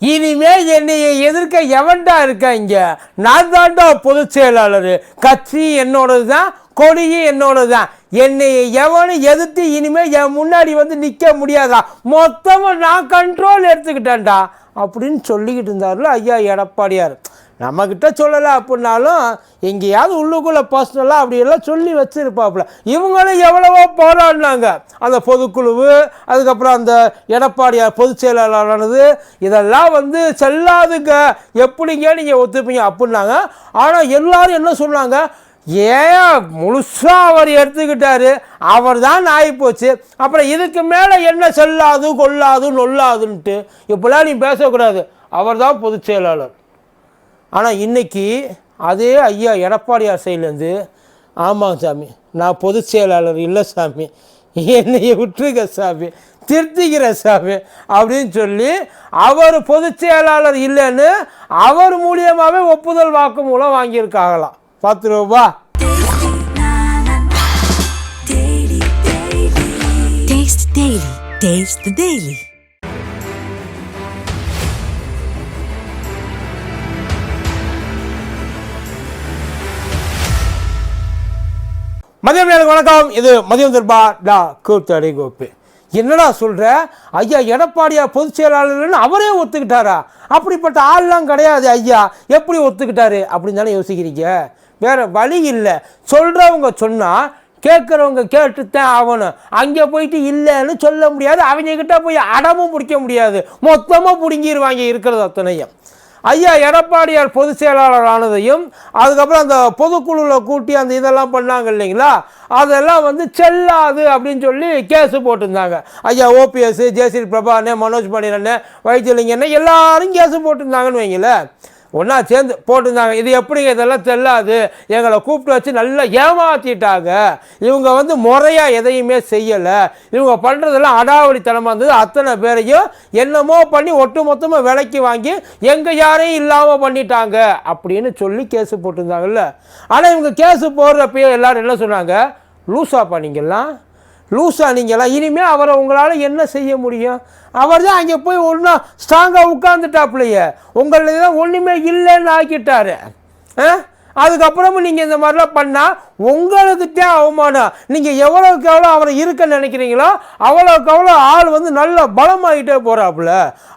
இனிமே என்னை எதிர்க்க எவன்டா இருக்கா இங்க? நான் தான்டா பொதுச் செயலாளர். கட்சி என்னோடது தான் கொடியும் என்னோடது தான் என்னை எவனும் எதிர்த்து இனிமே என் முன்னாடி வந்து நிற்க முடியாதா? மொத்தமாக நான் கண்ட்ரோல் எடுத்துக்கிட்டேன்டா. அப்படின்னு சொல்லிக்கிட்டு இருந்தார்ல ஐயா எடப்பாடியார். நம்மக்கிட்ட சொல்லலை அப்படின்னாலும் எங்கேயாவது உள்ளுக்குள்ளே பர்சனலாக அப்படியெல்லாம் சொல்லி வச்சுருப்பாப்புல. இவங்களும் எவ்வளவோ போராடினாங்க. அந்த பொதுக்குழுவு அதுக்கப்புறம் அந்த எடப்பாடியார் பொதுச் செயலாளரானது இதெல்லாம் வந்து செல்லாதுங்க. எப்படிங்க நீங்கள் ஒத்துப்பீங்க அப்படின்னாங்க. ஆனால் எல்லாரும் என்ன சொன்னாங்க? ஏன் முழுசாக அவர் எடுத்துக்கிட்டார்? அவர் தான் ஆகிப்போச்சு அப்புறம் இதுக்கு மேலே என்ன செல்லாது கொல்லாது நொல்லாதுன்ட்டு இப்படிலாம் நீ பேசக்கூடாது. அவர் தான் பொதுச் செயலாளர். ஆனால் இன்னைக்கு அதே ஐயா எடப்பாடியார் சைட்லேருந்து ஆமாங்க சாமி நான் பொதுச் செயலாளர் இல்லை சாமி என்னையை விட்டுருங்க சாமி திருத்திக்கிற சாமி அப்படின்னு சொல்லி அவர் பொதுச் செயலாளர் இல்லைன்னு அவர் மூலியமாகவே ஒப்புதல் வாக்கு மூலம் வாங்கியிருக்காங்களாம். பத்து ரூபா. டெய்லி மதியம் எனக்கு வணக்கம். இது மதியம் தர்பா டா கூத்தடி கோப்பு என்னடா சொல்கிற ஐயா எடப்பாடியா பொதுச் செயலாளர்னு அவரே ஒத்துக்கிட்டாரா? அப்படிப்பட்ட ஆள்லாம் கிடையாது ஐயா. எப்படி ஒத்துக்கிட்டாரு? அப்படின்னு தானே யோசிக்கிறீங்க. வேறு வழி இல்லை. சொல்கிறவங்க சொன்னால் கேட்குறவங்க கேட்டுத்தான் ஆகணும். அங்கே போயிட்டு இல்லைன்னு சொல்ல முடியாது. அவங்கக்கிட்ட போய் அடமும் பிடிக்க முடியாது. மொத்தமாக பிடுங்கிடுவாங்க இருக்கிறது அத்தனையும். ஐயா எடப்பாடியார் பொதுச் செயலாளர் ஆனதையும் அதுக்கப்புறம் அந்த பொதுக்குழுவில் கூட்டி அந்த இதெல்லாம் பண்ணாங்க இல்லைங்களா? அதெல்லாம் வந்து செல்லாது அப்படின்னு சொல்லி கேஸு போட்டிருந்தாங்க. ஐயா ஓபிஎஸ் ஜெயஸ்ரீ பிரபானே மனோஜ் பாண்டியன் வைத்தியலிங்கன்னு எல்லாரும் கேஸு போட்டிருந்தாங்கன்னு வைங்களேன். ஒன்றா சேர்ந்து போட்டிருந்தாங்க. இது எப்படிங்க இதெல்லாம் தெல்லாது எங்களை கூப்பிட்டு வச்சு நல்லா ஏமாற்றிட்டாங்க இவங்க வந்து முறையாக எதையுமே செய்யலை. இவங்க பண்ணுறதெல்லாம் அடாவடித்தனமாக இருந்தது. அத்தனை பேரையும் என்னமோ பண்ணி ஒட்டு மொத்தமாக விலைக்கு வாங்கி எங்கள் யாரையும் இல்லாமல் பண்ணிட்டாங்க அப்படின்னு சொல்லி கேஸு போட்டிருந்தாங்கல்ல. ஆனால் இவங்க கேஸு போடுறப்பயே எல்லோரும் என்ன சொன்னாங்க? லூஸா பண்ணீங்கல்லாம் லூசாக நீங்களாம் இனிமேல் அவரை உங்களால் என்ன செய்ய முடியும்? அவர் தான் அங்கே போய் ஒன்றா ஸ்ட்ராங்காக உட்காந்துட்டாப்புலையே உங்களில் தான் ஒன்றுமே இல்லைன்னு ஆக்கிட்டாரு. ஆ? அதுக்கப்புறமும் நீங்கள் இந்த மாதிரிலாம் பண்ணால் உங்களுக்கு அவமானம். நீங்கள் எவ்வளோக்கு எவ்வளோ அவரை இருக்க நினைக்கிறீங்களோ அவ்வளோக்கு அவ்வளோ ஆள் வந்து நல்ல பலமாகிட்டே போகிறாப்புல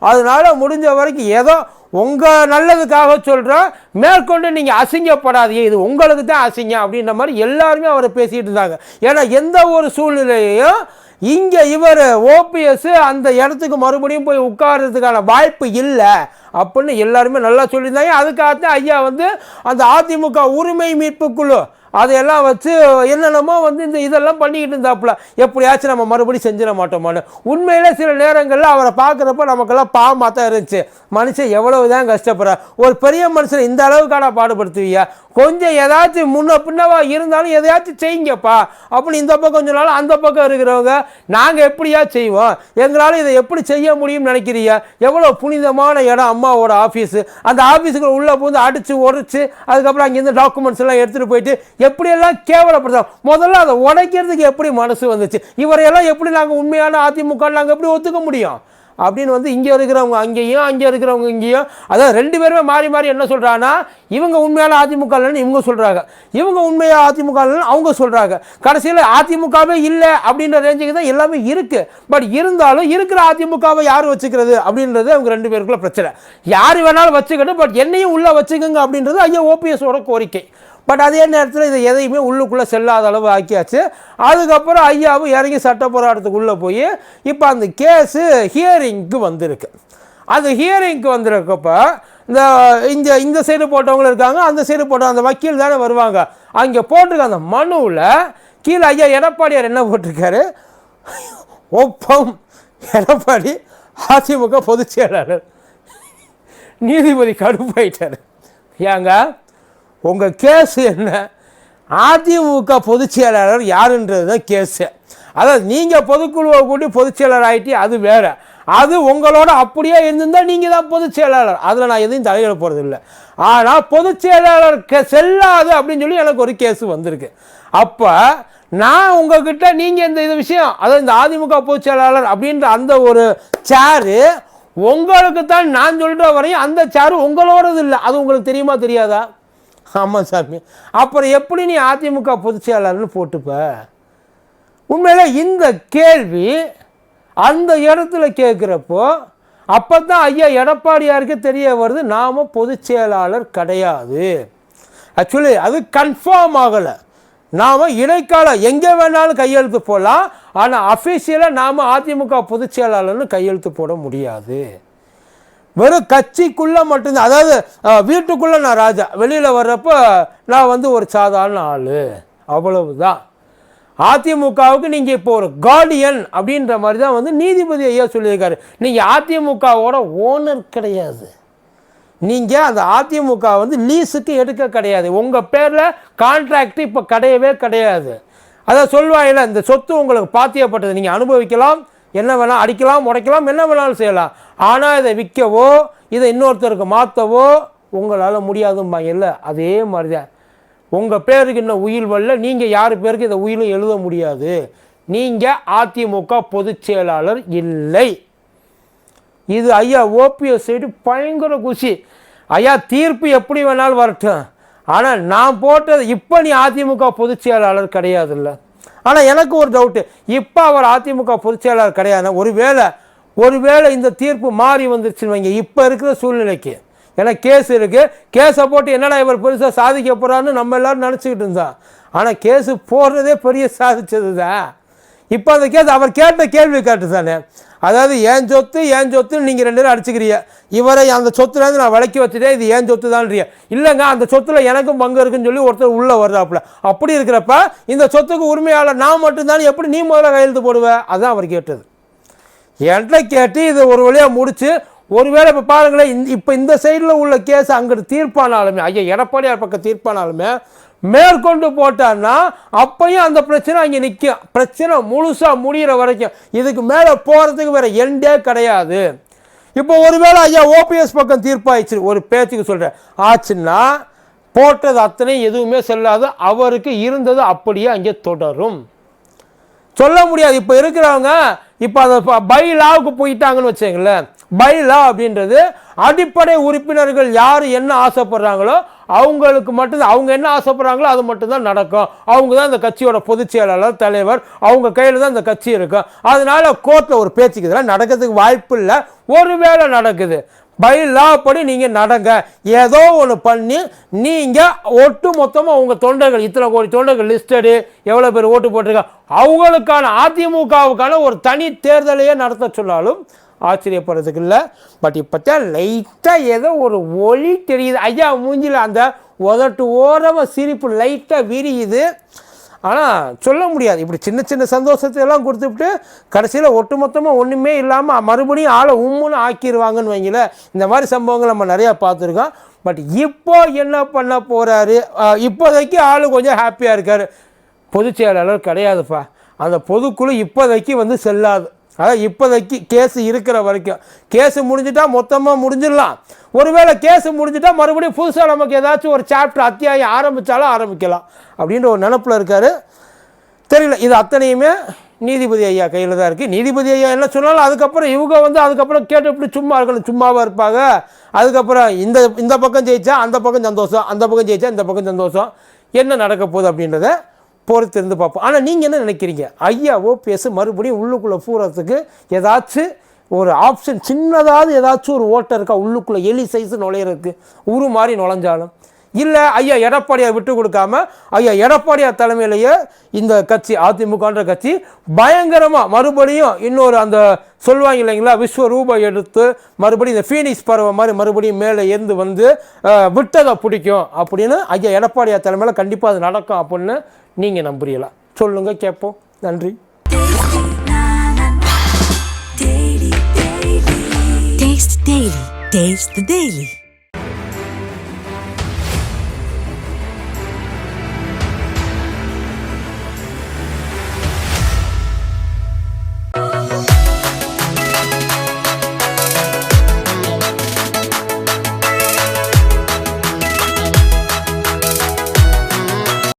அதனால முடிஞ்ச வரைக்கும் ஏதோ உங்கள் நல்லதுக்காக சொல்கிறோம் மேற்கொண்டு நீங்கள் அசிங்கப்படாதீங்க. இது உங்களுக்கு தான் அசிங்கம் அப்படின்ற மாதிரி எல்லாருமே அவரை பேசிகிட்டு இருந்தாங்க. ஏன்னா எந்த ஒரு சூழ்நிலையையும் இங்கே இவர் ஓபிஎஸ் அந்த இடத்துக்கு மறுபடியும் போய் உட்கார்றதுக்கான வாய்ப்பு இல்லை அப்படின்னு எல்லாருமே நல்லா சொல்லியிருந்தாங்க. அதுக்காகத்தான் ஐயா வந்து அந்த அதிமுக உரிமை மீட்பு குழு அதையெல்லாம் வச்சு என்னென்னமோ வந்து இந்த இதெல்லாம் பண்ணிக்கிட்டு இருந்தாப்புல. எப்படியாச்சும் நம்ம மறுபடியும் செஞ்சிட மாட்டோமான்னு. உண்மையிலே சில நேரங்களில் அவரை பார்க்குறப்ப நமக்கெல்லாம் பாவமாக தான் இருந்துச்சு. மனுஷன் எவ்வளவு தான் கஷ்டப்படுற. ஒரு பெரிய மனுஷனை இந்த அளவுக்கான பாடுபடுத்துவீங்க? கொஞ்சம் ஏதாச்சும் முன்ன பின்னவா இருந்தாலும் எதையாச்சும் செய்யுங்கப்பா. அப்படின்னு இந்த பக்கம் சொன்னாலும் அந்த பக்கம் இருக்கிறவங்க நாங்கள் எப்படியா செய்வோம்? எங்களால் இதை எப்படி செய்ய முடியும்னு நினைக்கிறீங்க? எவ்வளோ புனிதமான இடம் அம்மாவோட ஆஃபீஸு அந்த ஆஃபீஸுக்குள்ள உள்ளே பூந்து அடித்து உடைச்சு அதுக்கப்புறம் அங்கேருந்து டாக்குமெண்ட்ஸ் எல்லாம் எடுத்துகிட்டு போயிட்டு எப்படியெல்லாம் கேவலப்படுத்தோம் முதல்ல அதை உடைக்கிறதுக்கு எப்படி மனசு வந்துச்சு? இவரையெல்லாம் எப்படி நாங்கள் உண்மையான அதிமுக நாங்கள் எப்படி ஒத்துக்க முடியும்? அப்படின்னு வந்து இங்கே இருக்கிறவங்க அங்கேயும் அங்கே இருக்கிறவங்க இங்கேயும் அதான் ரெண்டு பேருமே மாறி மாறி என்ன சொல்கிறாங்கன்னா இவங்க உண்மையான அதிமுக இல்லைன்னு இவங்க சொல்கிறாங்க இவங்க உண்மையாக அதிமுக இல்லைன்னு அவங்க சொல்கிறாங்க கடைசியில் அதிமுகவே இல்லை அப்படின்ற ரேஞ்சுக்கு தான் எல்லாமே இருக்குது பட் இருந்தாலும் இருக்கிற அதிமுகவை யார் வச்சுக்கிறது? அப்படின்றது அவங்க ரெண்டு பேருக்குள்ள பிரச்சனை. யார் வேணாலும் வச்சுக்கணும் பட் என்னையும் உள்ளே வச்சுக்கோங்க அப்படின்றது ஐயா ஓபிஎஸோட கோரிக்கை. பட் அதே நேரத்தில் இதை எதையுமே உள்ளுக்குள்ளே செல்லாத அளவு ஆக்கியாச்சு. அதுக்கப்புறம் ஐயாவும் இறங்கி சட்ட போராட்டத்துக்குள்ளே போய் இப்போ அந்த கேஸு ஹியரிங்க்கு வந்திருக்கு. அந்த ஹியரிங்க்கு வந்திருக்கப்போ இந்த இந்த இந்த சைடு போட்டவங்களும் இருக்காங்க அந்த சைடு போட்ட அந்த வக்கீல் தானே வருவாங்க. அங்கே போட்டிருக்க அந்த மனுவில் கீழே ஐயா எடப்பாடியார் என்ன போட்டிருக்காரு? ஒப்பம் எடப்பாடி அதிமுக பொதுச் செயலாளர். நீதிபதி கடுப்பாயிட்டார். ஏங்க? உங்கள் கேஸ் என்ன? அதிமுக பொதுச் செயலாளர் யாருன்றது தான் கேஸு அதாவது நீங்கள் பொதுக்குழுவை கூட்டி பொதுச் செயலாளர் ஆகிட்டு அது வேறு. அது உங்களோட அப்படியே இருந்திருந்தால் நீங்கள் தான் பொதுச் செயலாளர். அதில் நான் எதையும் தலையிட போகிறது இல்லை. ஆனால் பொதுச் செயலாளர் செல்லாது அப்படின்னு சொல்லி எனக்கு ஒரு கேஸ் வந்திருக்கு. அப்போ நான் உங்ககிட்ட நீங்கள் இந்த இது விஷயம் அதாவது இந்த அதிமுக பொதுச் செயலாளர் அப்படின்ற அந்த ஒரு சேரு உங்களுக்கு தான் நான் சொல்கிற வரையும் அந்த சேரு உங்களோடது இல்லை. அது உங்களுக்கு தெரியுமா தெரியாதா? ஆமாம் சாமி. அப்புறம் எப்படி நீ அதிமுக பொதுச் செயலாளர்னு போட்டுப்ப? உண்மையில இந்த கேள்வி அந்த இடத்துல கேட்குறப்போ அப்போ தான் ஐயா எடப்பாடியாருக்கு தெரிய வருது நாம் பொதுச் செயலாளர் கிடையாது. ஆக்சுவலி அது கன்ஃபார்ம் ஆகலை. நாம் இடைக்கால எங்கே வேணாலும் கையெழுத்து போடலாம் ஆனால் அஃபீஷியலாக நாம் அதிமுக பொதுச் செயலாளர்னு கையெழுத்து போட முடியாது. வெறும் கட்சிக்குள்ளே மட்டும்தான். அதாவது வீட்டுக்குள்ளே நான் ராஜா. வெளியில் வர்றப்போ நான் வந்து ஒரு சாதாரண ஆள். அவ்வளவு தான் அதிமுகவுக்கு நீங்கள் இப்போ ஒரு கார்டியன் அப்படின்ற மாதிரி தான் வந்து நீதிபதி ஐயா சொல்லியிருக்காரு. நீங்கள் அதிமுகவோட ஓனர் கிடையாது. நீங்கள் அந்த அதிமுக வந்து லீஸுக்கு எடுக்க கிடையாது. உங்கள் பேரில் கான்ட்ராக்ட் இப்போ கிடையவே கிடையாது. அதை சொல்வாயில் இந்த சொத்து உங்களுக்கு பாத்தியப்பட்டது. நீங்கள் அனுபவிக்கலாம். என்ன வேணால் அடிக்கலாம் உடைக்கலாம் என்ன வேணாலும் செய்யலாம். ஆனால் இதை விற்கவோ இதை இன்னொருத்தருக்கு மாற்றவோ உங்களால் முடியாதும்பாங்கல்ல அதே மாதிரி தான் உங்கள் பேருக்கு இன்னும் உயில் வரல நீங்கள் யார் பேருக்கு இதை உயிலும் எழுத முடியாது. நீங்கள் அதிமுக பொதுச் செயலாளர் இல்லை. இது ஐயா ஓபிஎஸ் சைடு பயங்கர குஷி. ஐயா தீர்ப்பு எப்படி வேணாலும் வரட்டும். ஆனால் நான் போட்டது இப்போ நீ அதிமுக பொதுச் செயலாளர் கிடையாதுல்ல. ஆனால் எனக்கு ஒரு டவுட்டு இப்போ அவர் அதிமுக பொதுச்செயலாளர் கிடையாது ஒருவேளை ஒருவேளை இந்த தீர்ப்பு மாறி வந்துருச்சுன்னு வைங்க இப்போ இருக்கிற சூழ்நிலைக்கு. ஏன்னா கேஸ் இருக்குது கேஸை போட்டு என்னடா இவர் பெருசாக சாதிக்க போகிறான்னு நம்ம எல்லாரும் நினச்சிக்கிட்டு இருந்தோம். ஆனால் கேஸு போடுறதே பெரிய சாதிச்சது தான் இப்போ அந்த கேஸ் அவர் கேட்ட கேள்வி கேட்டு தானே அதாவது ஏன் சொத்து ஏன் சொத்துன்னு நீங்கள் ரெண்டு பேரும் அடிச்சுக்கிறீங்க. இவரை அந்த சொத்துலேருந்து நான் விளக்கி வச்சுட்டேன் இது ஏன் சொத்து தான்றிய இல்லைங்க அந்த சொத்துல எனக்கும் பங்கு இருக்குன்னு சொல்லி ஒருத்தர் உள்ளே வருதாப்புல அப்படி இருக்கிறப்ப இந்த சொத்துக்கு உரிமையாளர் நான் மட்டும்தான் எப்படி நீ முதல்ல கையெழுத்து போடுவ? அதுதான் அவர் கேட்டது. என்கிட்ட கேட்டு இதை ஒரு வழியாக முடிச்சு ஒருவேளை இப்போ பாருங்களேன் இப்போ இந்த சைடில் உள்ள கேஸ் அங்கிட்டு தீர்ப்பானாலுமே ஐயா எடப்பாடியார் பக்கம் தீர்ப்பானாலுமே மேற்கொண்டு போட்டான்னா அப்பையும் அந்த பிரச்சனை அங்கே நிற்கும் பிரச்சனை முழுசாக முடிகிற வரைக்கும். இதுக்கு மேலே போகிறதுக்கு வேறு எண்டே கிடையாது. இப்போ ஒருவேளை ஐயா ஓபிஎஸ் பக்கம் தீர்ப்பாயிடுச்சு. ஒரு பேச்சுக்கு சொல்கிறேன் ஆச்சுன்னா போட்டது அத்தனை எதுவுமே செல்லாது. அவருக்கு இருந்தது அப்படியே அங்கே தொடரும். சொல்ல முடியாது. இப்போ இருக்கிறவங்க இப்போ அதை பை லாவுக்கு போயிட்டாங்கன்னு வச்சுங்களேன் பை லா அப்படின்றது அடிப்படை உறுப்பினர்கள் யார் என்ன ஆசைப்படுறாங்களோ அவங்களுக்கு மட்டும்தான் அவங்க என்ன ஆசைப்படுறாங்களோ அது மட்டும்தான் நடக்கும். அவங்க தான் இந்த கட்சியோட பொதுச் செயலாளர் தலைவர். அவங்க கையில் தான் இந்த கட்சி இருக்கும் அதனால் கோர்ட்டில் ஒரு பேச்சுக்கு இதெல்லாம் நடக்கிறதுக்கு வாய்ப்பு இல்லை. ஒருவேளை நடக்குது. பை லா படி நீங்கள் நடங்க. ஏதோ ஒன்று பண்ணி நீங்கள் ஒட்டு மொத்தமாக உங்கள் தொண்டர்கள் இத்தனை கோடி தொண்டர்கள் லிஸ்டடு எவ்வளோ பேர் ஓட்டு போட்டிருக்காங்க அவங்களுக்கான அதிமுகவுக்கான ஒரு தனி தேர்தலையே நடத்த சொன்னாலும் ஆச்சரியப்படுறதுக்கு இல்லை. பட் இப்போ லைட்டாக ஏதோ ஒரு ஒளி தெரியுது. ஐயா மூஞ்சில் அந்த உதட்டு ஓரமாக சிரிப்பு லைட்டாக விரியுது. ஆனால் சொல்ல முடியாது. இப்படி சின்ன சின்ன சந்தோஷத்தை எல்லாம் கொடுத்துட்டு கடைசியில் ஒட்டுமொத்தமாக ஒன்றுமே இல்லாமல் மறுபடியும் ஆளை உம்முன்னு ஆக்கிடுவாங்கன்னு வைங்கள இந்த மாதிரி சம்பவங்கள் நம்ம நிறையா பார்த்துருக்கோம். பட் இப்போ என்ன பண்ண போகிறாரு இப்போதைக்கு ஆள் கொஞ்சம் ஹாப்பியாக இருக்கார். பொதுச் செயலாளர் கிடையாதுப்பா. அந்த பொதுக்குழு இப்போதைக்கு வந்து செல்லாது. அதாவது இப்போதைக்கு கேஸ் இருக்கிற வரைக்கும். கேஸ் முடிஞ்சிட்டா மொத்தமாக முடிஞ்சிடலாம். ஒருவேளை கேஸ் முடிஞ்சிட்டா மறுபடியும் புதுசாக நமக்கு ஏதாச்சும் ஒரு சாப்டர் அத்தியாயம் ஆரம்பித்தாலும் ஆரம்பிக்கலாம் அப்படின்ற ஒரு நினப்பில் இருக்கார். தெரியல இது அத்தனையுமே நீதிபதி ஐயா கையில் தான் இருக்குது நீதிபதி ஐயா என்ன சொன்னாலும் அதுக்கப்புறம் இவங்க வந்து அதுக்கப்புறம் கேட்டு இப்படி சும்மா இருக்கணும் சும்மாவாக இருப்பாங்க. அதுக்கப்புறம் இந்த இந்த பக்கம் ஜெயிச்சா அந்த பக்கம் சந்தோஷம் அந்த பக்கம் ஜெயிச்சா இந்த பக்கம் சந்தோஷம். என்ன நடக்க போகுது அப்படின்றத பொறுத்து இருந்து பார்ப்போம். ஆனால் நீங்கள் என்ன நினைக்கிறீங்க? ஐயா ஓபிஎஸ் மறுபடியும் உள்ளுக்குள்ளே பூரத்துக்கு ஏதாச்சும் ஒரு ஆப்ஷன் சின்னதாவது ஏதாச்சும் ஒரு ஓட்டை இருக்கா? உள்ளுக்குள்ளே எலி சைஸ் நுழையிறதுக்கு உரு மாதிரி நுழைஞ்சாலும். இல்லை ஐயா எடப்பாடியை விட்டு கொடுக்காம ஐயா எடப்பாடியார் தலைமையிலேயே இந்த கட்சி அதிமுகன்ற கட்சி பயங்கரமாக மறுபடியும் இன்னொரு அந்த சொல்லுவாங்க இல்லைங்களா விஸ்வரூபம் எடுத்து மறுபடியும் இந்த ஃபீனிக்ஸ் பறவை மாதிரி மறுபடியும் மேலே இருந்து வந்து விட்டதை பிடிக்கும் அப்படின்னு ஐயா எடப்பாடியார் தலைமையில் கண்டிப்பாக அது நடக்கும் அப்படின்னு நீங்கள் நம்புறீங்களா சொல்லுங்கள் கேட்போம் நன்றி Taste Daily. Taste the Daily.